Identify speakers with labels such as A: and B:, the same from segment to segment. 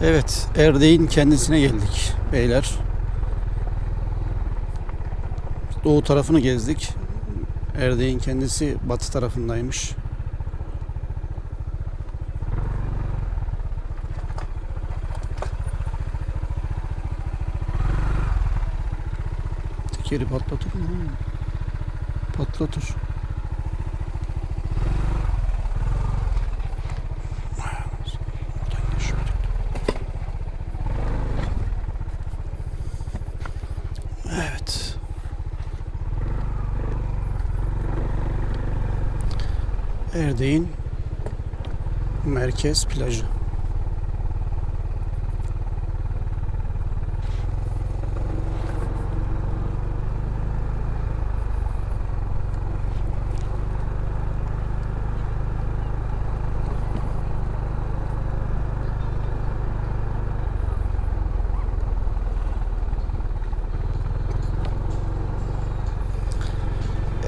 A: Evet, Erdek'in kendisine geldik beyler. Doğu tarafını gezdik. Erdek'in kendisi batı tarafındaymış. Tekeri patlatır mı? Patlatır. Erdek'in merkez plajı.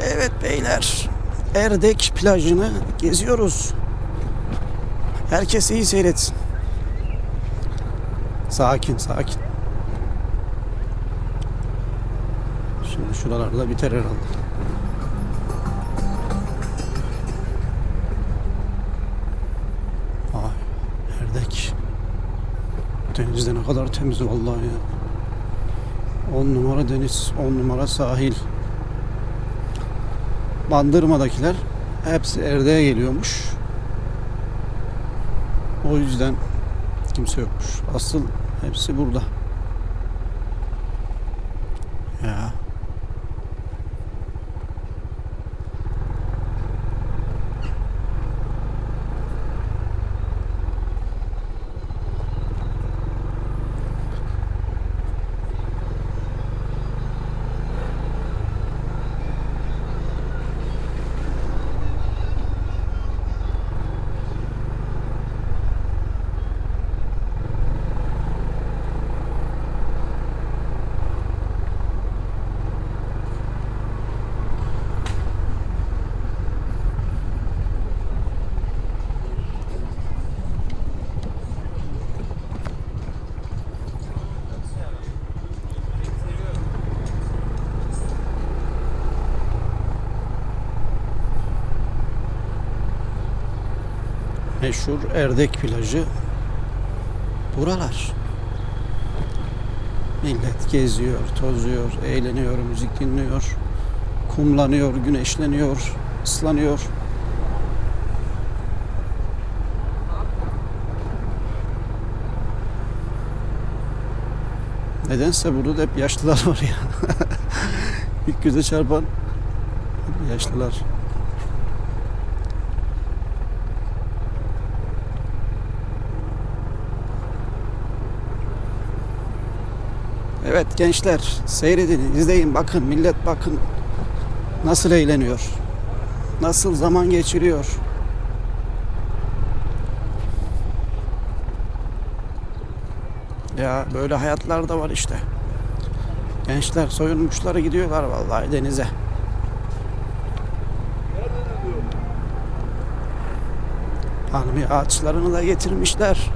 A: Evet beyler. Erdek plajını geziyoruz. Herkes iyi seyretsin. Sakin sakin. Şimdi şuralarda biter herhalde. Vay Erdek. Denizde ne kadar temiz vallahi ya. 10 numara deniz, 10 numara sahil. Bandırma'dakiler hepsi Erdek'e geliyormuş. O yüzden kimse yokmuş. Asıl hepsi burada. Ya. Meşhur Erdek plajı buralar. Millet geziyor, tozuyor, eğleniyor, müzik dinliyor, kumlanıyor, güneşleniyor, ıslanıyor. Nedense burada da hep yaşlılar var ya. İlk göze çarpan yaşlılar. Evet gençler seyredin, izleyin, bakın millet bakın nasıl eğleniyor. Nasıl zaman geçiriyor. Ya böyle hayatlar da var işte. Gençler soyunmuşları gidiyorlar vallahi denize. Palmiye ağaçlarını da getirmişler.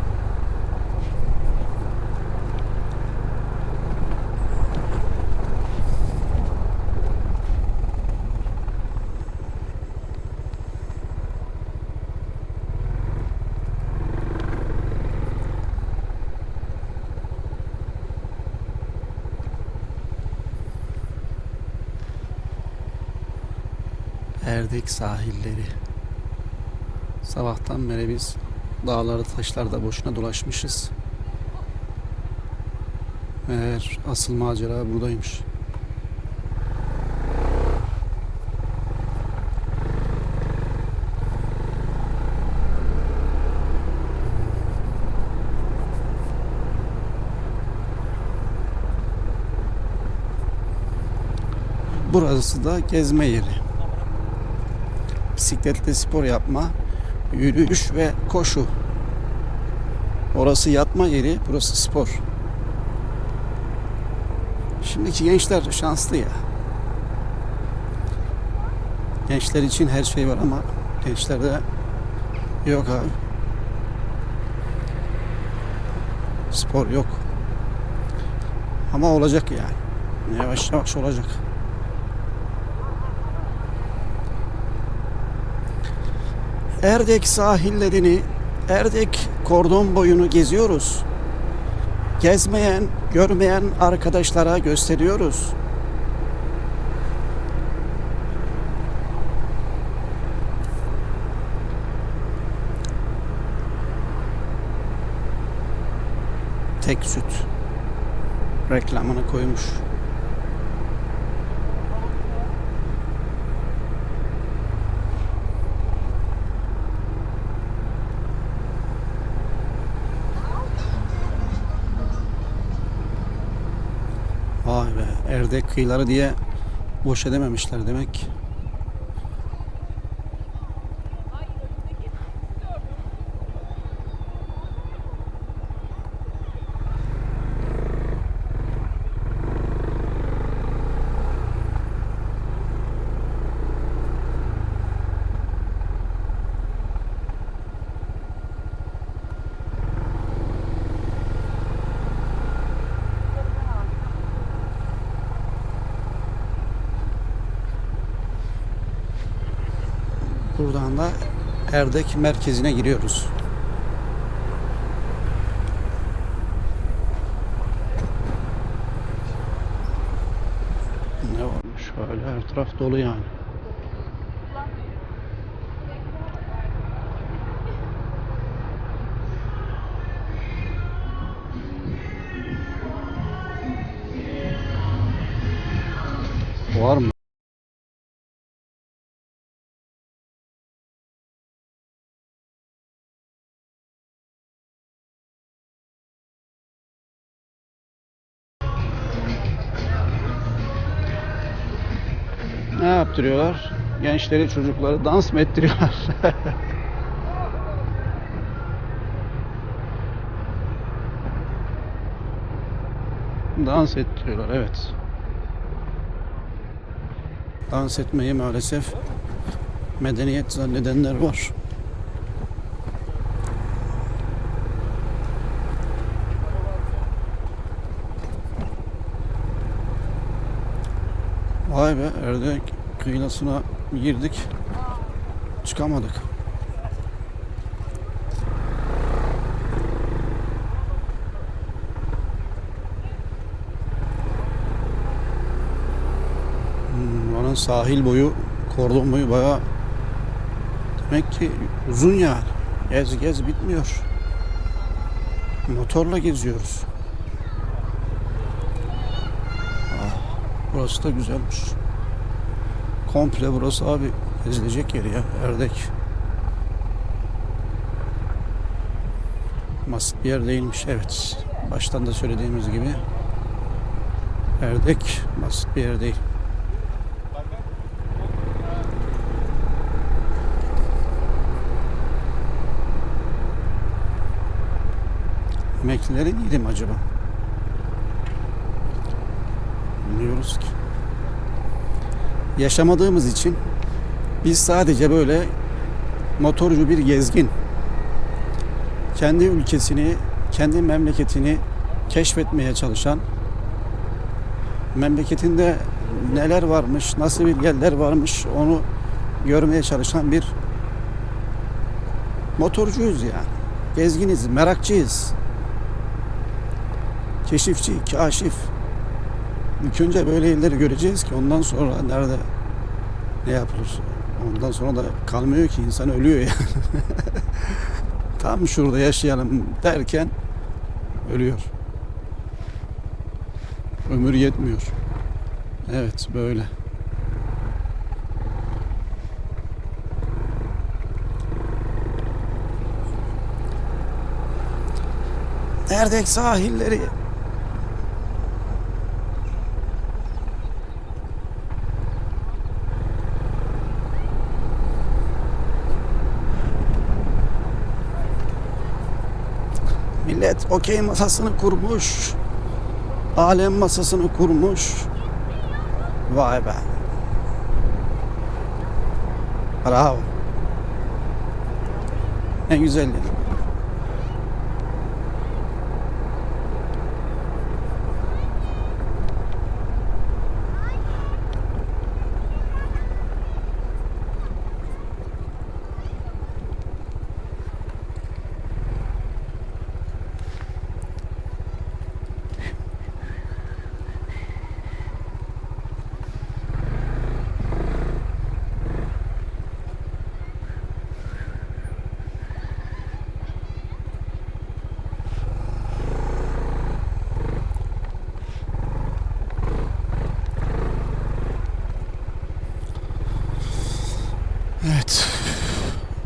A: Erdek sahilleri. Sabahtan beri biz dağları taşlarda boşuna dolaşmışız. Meğer asıl macera buradaymış. Burası da gezme yeri. Bisikletle spor yapma, yürüyüş ve koşu. Orası yatma yeri, burası spor. Şimdiki gençler şanslı ya. Gençler için her şey var ama gençlerde yok abi. Spor yok. Ama olacak yani. Yavaş yavaş olacak. Erdek sahillerini, Erdek kordon boyunu geziyoruz. Gezmeyen, görmeyen arkadaşlara gösteriyoruz. Tek süt reklamını koymuş. Vay be Erdek kıyıları diye boş edememişler demek. Buradan da Erdek merkezine giriyoruz. Ne varmış böyle her taraf dolu yani. Yaptırıyorlar? Gençleri, çocukları dans mı ettiriyorlar? dans ettiriyorlar, evet. Dans etmeyi maalesef medeniyet zannedenler var. Vay be Erdek kıyılasına girdik. Çıkamadık. Hmm, Oranın sahil boyu, kordon boyu bayağı demek ki uzun yani. Gez gez bitmiyor. Motorla geziyoruz. Burası da güzelmiş. Komple burası abi gezilecek yer ya. Erdek. Basit bir yer değilmiş. Evet. Baştan da söylediğimiz gibi Erdek basit bir yer değil. Emeklileri değilim acaba? Bilmiyoruz ki. Yaşamadığımız için biz sadece böyle motorcu bir gezgin kendi ülkesini, kendi memleketini keşfetmeye çalışan memleketinde neler varmış, nasıl bir yerler varmış onu görmeye çalışan bir motorcuyuz yani. Gezginiz, merakçıyız. Keşifçi, kaşif. İlk önce böyle yerleri göreceğiz ki ondan sonra nerede ne yapılır. Ondan sonra da kalmıyor ki insan ölüyor yani. Tam şurada yaşayalım derken ölüyor. Ömür yetmiyor. Evet böyle. Erdek sahilleri Millet okey masasını kurmuş. Alem masasını kurmuş. Vay be. Bravo. En güzel.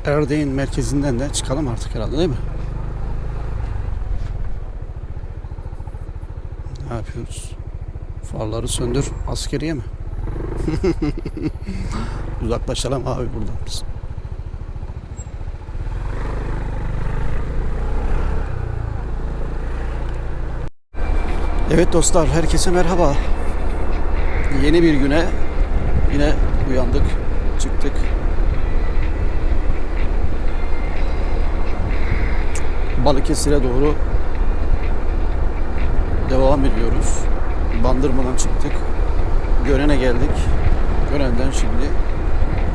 A: Erdek'in merkezinden de çıkalım artık herhalde değil mi? Ne yapıyoruz? Farları söndür. Askeriye mi? Uzaklaşalım abi buradan biz. Evet dostlar, herkese merhaba. Yeni bir güne yine uyandık, çıktık. Balıkesir'e doğru devam ediyoruz. Bandırmadan çıktık. Gören'e geldik. Gören'den şimdi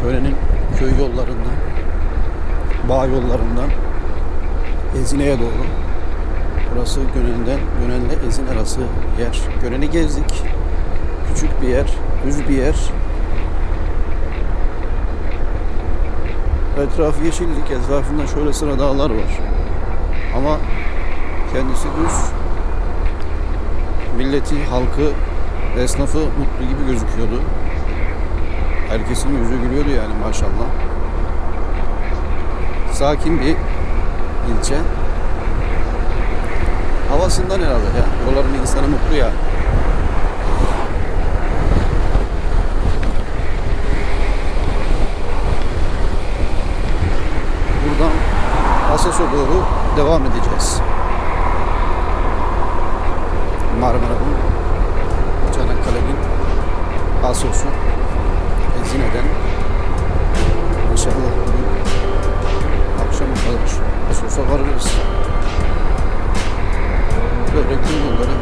A: Gören'in köy yollarından, bağ yollarından Ezine'ye doğru. Burası Gönen'den, Gönen'le Ezin arası yer. Gönen'i gezdik. Küçük bir yer, düz bir yer. Etrafı yeşillik, etrafında şöyle sıra dağlar var. Ama kendisi düz. Milleti, halkı, esnafı mutlu gibi gözüküyordu. Herkesin yüzü gülüyordu yani maşallah. Sakin bir ilçe. Havasından herhalde ya. Buraların insanı mutlu ya. Buradan Asos'a doğru devam edeceğiz. Marmara'nın, Çanakkale'nin, Asos'u, Ezine'den inşallah bugün akşama kadar Asos'a varırız. Böyle köy yolları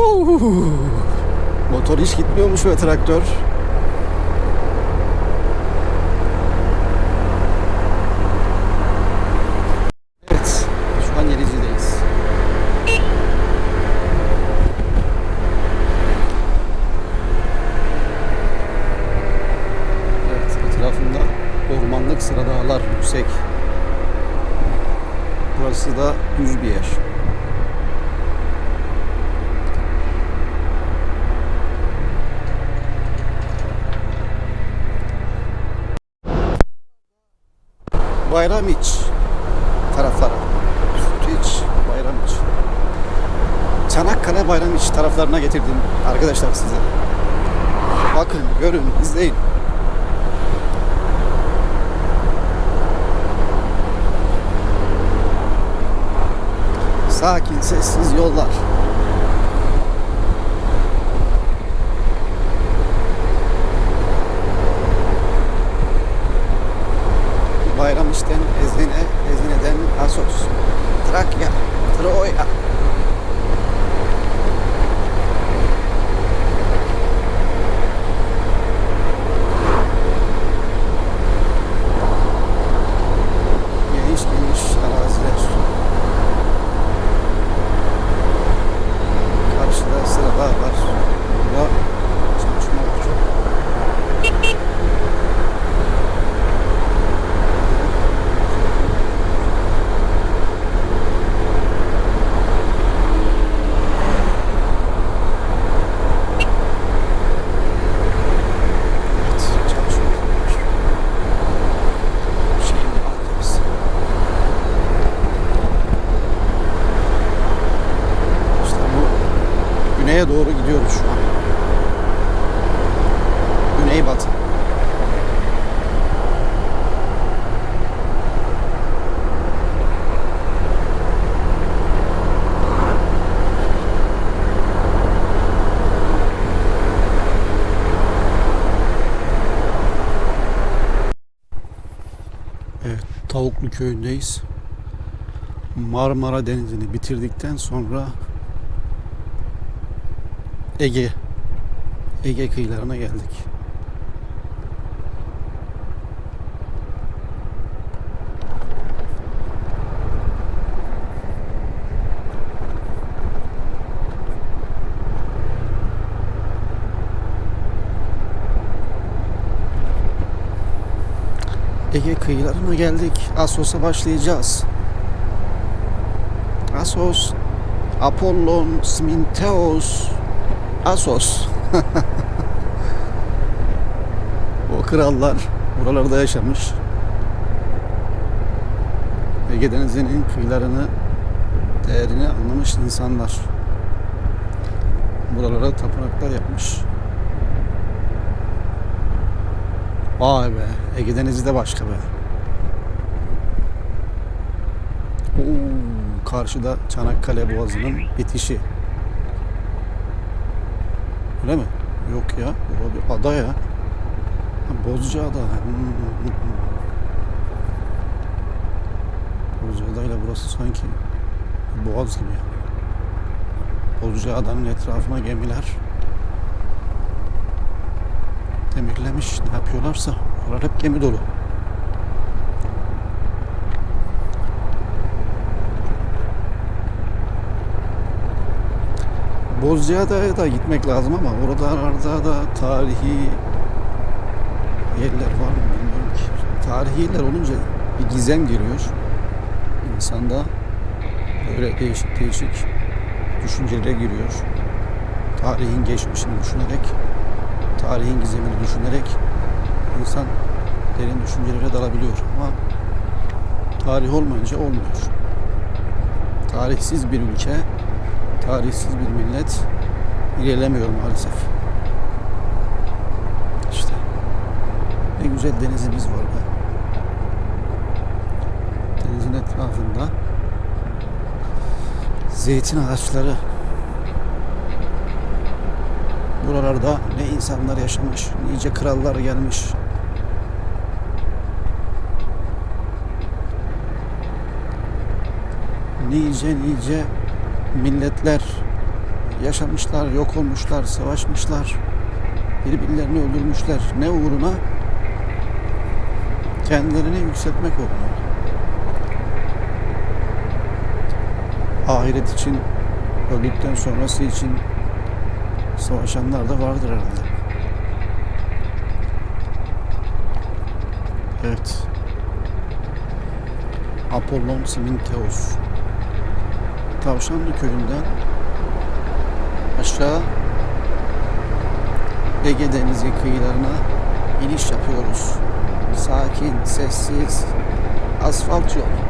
A: Motor hiç gitmiyormuş ve traktör. Evet, şu an Yelici'deyiz. Evet, etrafında ormanlık sıra dağlar yüksek. Burası da düz bir yer. Bayramiç taraflara. Sütüç, Bayramiç. Çanakkale Bayramiç taraflarına getirdim arkadaşlar size. Bakın, görün, izleyin. Sakin, sessiz yollar. Bayramiş'ten Ezine, Ezine'den Asos, Trakya, Troya. Geniş geniş araziler. Karşıda sıra dağ var. Burada çalışma var çok. Evet, çalışma var. Şeyin altyapısı. İşte bu güneye doğru gidiyoruz şu an. Güneybatı. Evet, Tavuklu köyündeyiz. Marmara Denizi'ni bitirdikten sonra Ege Ege kıyılarına geldik. Ege kıyılarına geldik. Assos'a başlayacağız. Assos, Apollon, Smintheos, Assos. o krallar buralarda yaşamış. Ege Denizi'nin kıyılarını, değerini anlamış insanlar. Buralara tapınaklar yapmış. Vay be, Ege Denizi de başka be. Oo, karşıda Çanakkale Boğazı'nın bitişi. Öyle mi? Yok ya, o bir ada ya. Bozcaada. Bozcaada ile burası sanki boğaz gibi ya. Bozcaada'nın etrafına gemiler demirlemiş. Ne yapıyorlarsa. Oralar hep gemi dolu. Bozcaada'ya da gitmek lazım ama oralarda da tarihi yerler var mı bilmiyorum ki. Tarihi yerler olunca bir gizem giriyor. İnsanda böyle değişik değişik düşüncelere giriyor. Tarihin geçmişini düşünerek, tarihin gizemini düşünerek insan derin düşüncelere dalabiliyor ama tarih olmayınca olmuyor. Tarihsiz bir ülke, tarihsiz bir millet ilerlemiyor maalesef. İşte ne güzel denizimiz var be. Denizin etrafında zeytin ağaçları buralarda ne insanlar yaşamış, nice krallar gelmiş. Nice nice milletler yaşamışlar, yok olmuşlar, savaşmışlar. Birbirlerini öldürmüşler. Ne uğruna? Kendilerini yükseltmek uğruna. Ahiret için, öldükten sonrası için savaşanlar da vardır herhalde. Evet. Apollon Simintheos. Tavşanlı köyünden aşağı Ege Denizi kıyılarına iniş yapıyoruz. Sakin, sessiz, Asfalt yol.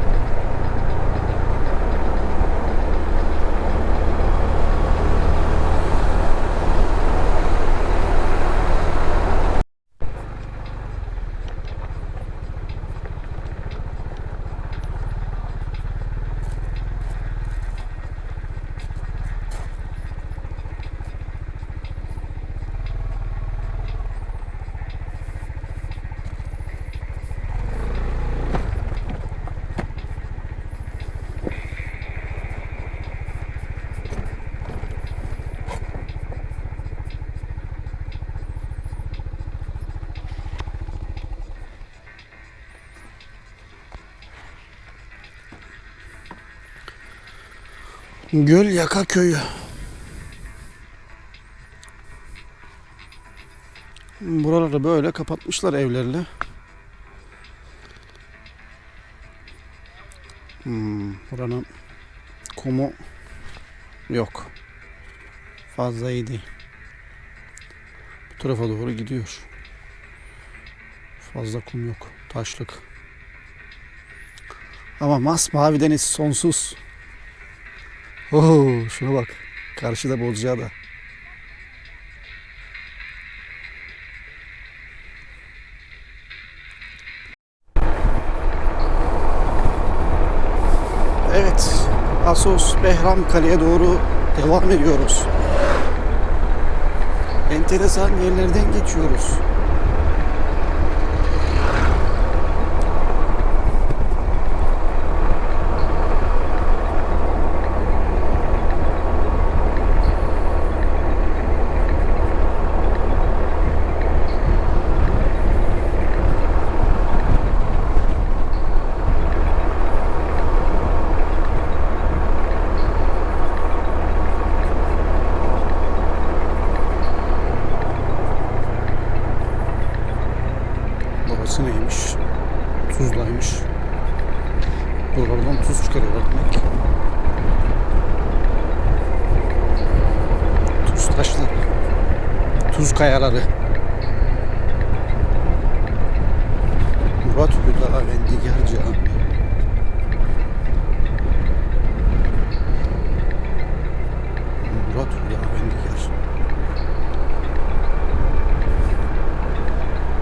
A: Göl Yaka Köyü. Buraları böyle kapatmışlar evlerle. Hmm, buranın kumu yok. Fazla iyi değil. Bu tarafa doğru gidiyor. Fazla kum yok. Taşlık. Ama masmavi deniz sonsuz. Oo, şuna bak. Karşıda Bozcaada. Evet. Asos Behram Kale'ye doğru devam ediyoruz. Enteresan yerlerden geçiyoruz.